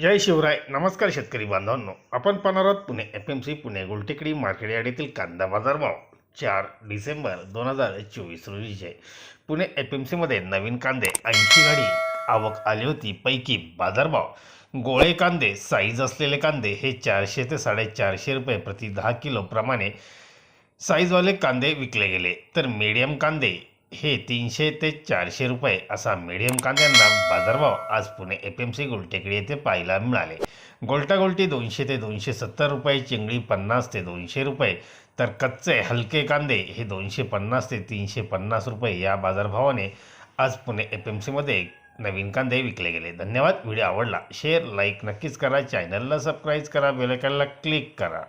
जय शिवराय. नमस्कार शेतकरी बांधवांनो. आपण पाहणार आहोत Pune F M C Pune Gultekdi market yard कांदा बाजारभाव चार डिसेंबर दोन हजार चोवीस रोजीचे पुणे एफ एम सीमध्ये नवीन कांदे ऐंशी गाडी आवक आली होती पैकी बाजारभाव गोळे कांदे साईज असलेले कांदे हे चारशे ते साडेचारशे रुपये प्रति दहा किलोप्रमाणे साईजवाले कांदे विकले गेले. तर मीडियम कांदे हे तीनशे ते चारशे रुपये असा मीडियम कांद्यांना बाजारभाव आज Pune F M C Goltekdi येथे पाहायला मिळाले. गोलटागोलटी दोनशे ते दोनशे सत्तर रुपये चिंगळी पन्नास ते दोनशे रुपये तर कच्चे हलके कांदे हे दोनशे पन्नास ते तीनशे पन्नास रुपये या बाजारभावाने आज पुणे एफ एम सीमध्ये नवीन कांदे विकले गेले. धन्यवाद. व्हिडिओ आवडला शेअर लाईक नक्कीच करा. चॅनलला सबस्क्राईब करा. बेलायकनला क्लिक करा.